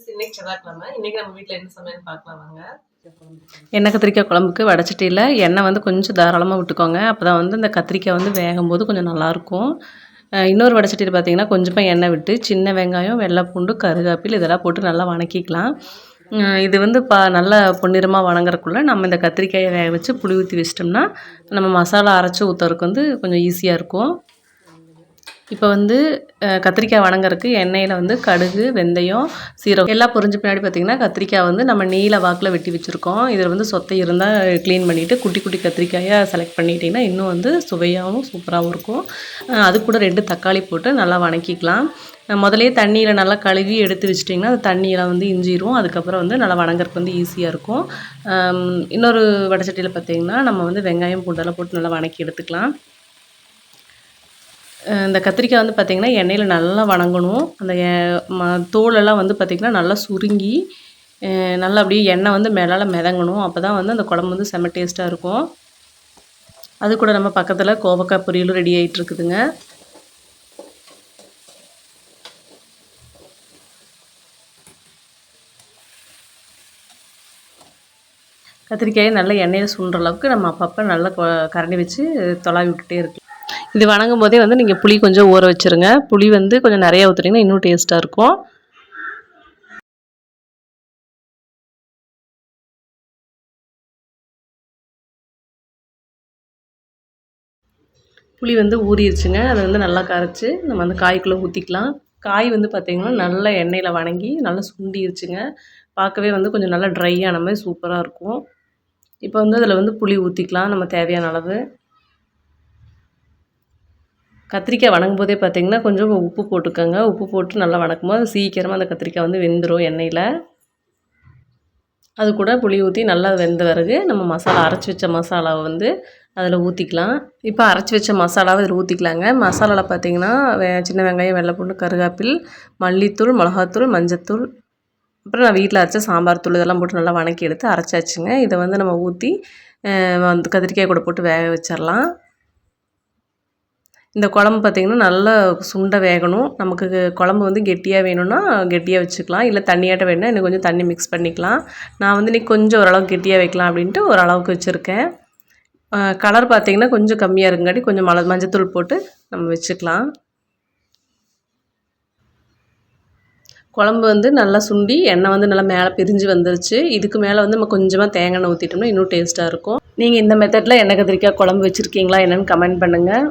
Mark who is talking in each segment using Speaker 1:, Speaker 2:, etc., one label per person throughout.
Speaker 1: இன்னைக்கு செவ்வாய்க்கிழமை. இன்னைக்கு நம்ம வீட்டில் என்ன சமையல் பார்க்கலாம் வாங்க.
Speaker 2: எண்ணெய் கத்திரிக்காய் குழம்புக்கு வடச்சட்டியில் எண்ணெய் வந்து கொஞ்சம் தாராளமாக விட்டுக்கோங்க. அப்போ தான் வந்து இந்த கத்திரிக்காய் வந்து வேகும் போது கொஞ்சம் நல்லாயிருக்கும் இன்னொரு வடச்சட்டியில் பார்த்தீங்கன்னா கொஞ்சமாக எண்ணெய் விட்டு சின்ன வெங்காயம் வெள்ளை கருகாப்பில் இதெல்லாம் போட்டு நல்லா வணக்கிக்கலாம். இது வந்து பா நல்லா பொன்னிறமாக வணங்குறக்குள்ளே நம்ம இந்த கத்திரிக்காயை வேக வச்சு புளி ஊற்றி வச்சிட்டோம்னா நம்ம மசாலா அரைச்சி ஊற்றுறதுக்கு வந்து கொஞ்சம் ஈஸியாக இருக்கும். இப்போ வந்து கத்திரிக்காய் வணங்கறதுக்கு எண்ணெயில் வந்து கடுகு வெந்தயம் சீரகம் எல்லாம் பொரிஞ்ச பின்னாடி பார்த்திங்கன்னா கத்திரிக்காய் வந்து நம்ம நீல வாக்கில் வெட்டி வச்சுருக்கோம். இதில் வந்து சொத்தை இருந்தால் க்ளீன் பண்ணிவிட்டு குட்டி குட்டி கத்திரிக்காயை செலக்ட் பண்ணிட்டீங்கன்னா இன்னும் வந்து சுவையாகவும் சூப்பராகவும் இருக்கும். அது கூட ரெண்டு தக்காளி போட்டு நல்லா வணக்கிக்கலாம். முதலே தண்ணியில் நல்லா கழுவி எடுத்து வச்சிட்டிங்கன்னா அந்த தண்ணியெல்லாம் வந்து இஞ்சிரும். அதுக்கப்புறம் வந்து நல்லா வணங்குறதுக்கு வந்து ஈஸியாக இருக்கும். இன்னொரு வடச்சட்டியில் பார்த்திங்கன்னா நம்ம வந்து வெங்காயம் பூண்டெல்லாம் போட்டு நல்லா வணக்கி எடுத்துக்கலாம். இந்த கத்திரிக்காய் வந்து பார்த்திங்கன்னா எண்ணெயில் நல்லா வணங்கணும். அந்த எ- ம- தோலெல்லாம் வந்து பார்த்திங்கன்னா நல்லா சுருங்கி நல்லா அப்படியே எண்ணெய் வந்து மேலால் மிதங்கணும். அப்போ தான் வந்து அந்த குழம்பு வந்து செம்ம டேஸ்ட்டாக இருக்கும். அது கூட நம்ம பக்கத்தில் கோவக்காய் பொரியலும் ரெடி ஆகிட்டு இருக்குதுங்க. கத்திரிக்காயை நல்லா எண்ணெயில் சுண்டுற அளவுக்கு நம்ம அப்பப்போ நல்லா கொ- கரண்டி வச்சு தொலாவி விட்டுட்டே இருக்கு இது வணங்கும் போதே வந்து நீங்கள் புளி கொஞ்சம் ஊற வச்சுருங்க. புளி வந்து கொஞ்சம் நிறையா ஊற்றுனீங்கன்னா இன்னும் டேஸ்ட்டாக இருக்கும். புளி வந்து ஊறிடுச்சுங்க அதை வந்து நல்லா கரைச்சி நம்ம வந்து காய்க்குள்ளே ஊற்றிக்கலாம் காய் வந்து பார்த்திங்கன்னா நல்லா எண்ணெயில் வணங்கி நல்லா சுண்டிருச்சுங்க. பார்க்கவே வந்து கொஞ்சம் நல்லா ட்ரை ஆன மாதிரி சூப்பராக இருக்கும். இப்போ வந்து அதில் வந்து புளி ஊற்றிக்கலாம் நம்ம தேவையான அளவு. கத்திரிக்காய் வணங்கும் போதே பார்த்தீங்கன்னா கொஞ்சம் உப்பு போட்டுக்கோங்க. உப்பு போட்டு நல்லா வணக்கும் போது சீக்கிரமாக அந்த கத்திரிக்காய் வந்து வெந்துடும் எண்ணெயில். அது கூட புளி ஊற்றி நல்லா வெந்த பிறகு நம்ம மசாலா அரைச்சி வச்ச மசாலாவை வந்து அதில் ஊற்றிக்கலாம் இப்போ அரைச்சி வச்ச மசாலாவை இதில் ஊற்றிக்கலாங்க மசாலாவில் பார்த்தீங்கன்னா வே சின்ன வெங்காயம் வெள்ளைப்பூண்டு கருகாப்பில் மல்லித்தூள் மிளகாத்தூள் மஞ்சத்தூள் அப்புறம் நான் வீட்டில் அரைச்ச சாம்பார் தூள் இதெல்லாம் போட்டு நல்லா வணக்கி எடுத்து அரைச்சாச்சுங்க. இதை வந்து நம்ம ஊற்றி வந்து கத்திரிக்காய் கூட போட்டு வேக வச்சிடலாம் இந்த குழம்பு பார்த்திங்கன்னா நல்லா சுண்டை வேகணும். நமக்கு குழம்பு வந்து கெட்டியாக வேணும்னா கெட்டியாக வச்சுக்கலாம். இல்லை தண்ணியாட்ட வேணும்னா இன்னும் கொஞ்சம் தண்ணி மிக்ஸ் பண்ணிக்கலாம். நான் வந்து இன்னைக்கு கொஞ்சம் ஓரளவுக்கு கெட்டியாக வைக்கலாம் அப்படின்ட்டு ஓரளவுக்கு வச்சுருக்கேன். கலர் பார்த்திங்கன்னா கொஞ்சம் கம்மியாக இருக்குங்காட்டி கொஞ்சம் மல மஞ்சத்தூள் போட்டு நம்ம வச்சுக்கலாம். குழம்பு வந்து நல்லா சுண்டி எண்ணெய் வந்து நல்லா மேலே பிரிஞ்சு வந்துருச்சு. இதுக்கு மேலே வந்து நம்ம கொஞ்சமாக தேங்காய் எண்ணெய் ஊற்றிட்டோம்னா இன்னும் டேஸ்ட்டாக இருக்கும். நீங்கள் இந்த மெத்தடில் எண்ணெய் கத்திரிக்காய் குழம்பு வச்சுருக்கீங்களா என்னென்னு கமெண்ட் பண்ணுங்கள்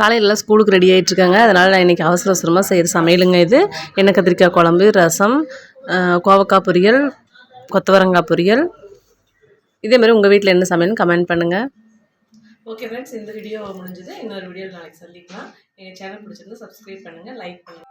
Speaker 2: காலையிலலாம் ஸ்கூலுக்கு ரெடி ஆகிட்டுருக்காங்க அதனால் நான் இன்றைக்கி அவசர அவசரமாக செய்கிற சமையலுங்க இது. எண்ணெய் கத்திரிக்காய் குழம்பு ரசம் கோவக்காய் பொரியல் கொத்தவரங்காய் பொரியல். இதேமாதிரி உங்கள் வீட்டில் என்ன சமையல்னு கமெண்ட் பண்ணுங்கள்
Speaker 1: ஓகே ஃப்ரெண்ட்ஸ் இந்த வீடியோ முடிஞ்சது. இன்னொரு வீடியோ நாளைக்கு சந்திக்கலாம். எங்கள் சேனல் பிடிச்சிருந்தா சப்ஸ்கிரைப் பண்ணுங்கள் லைக் பண்ணுங்கள்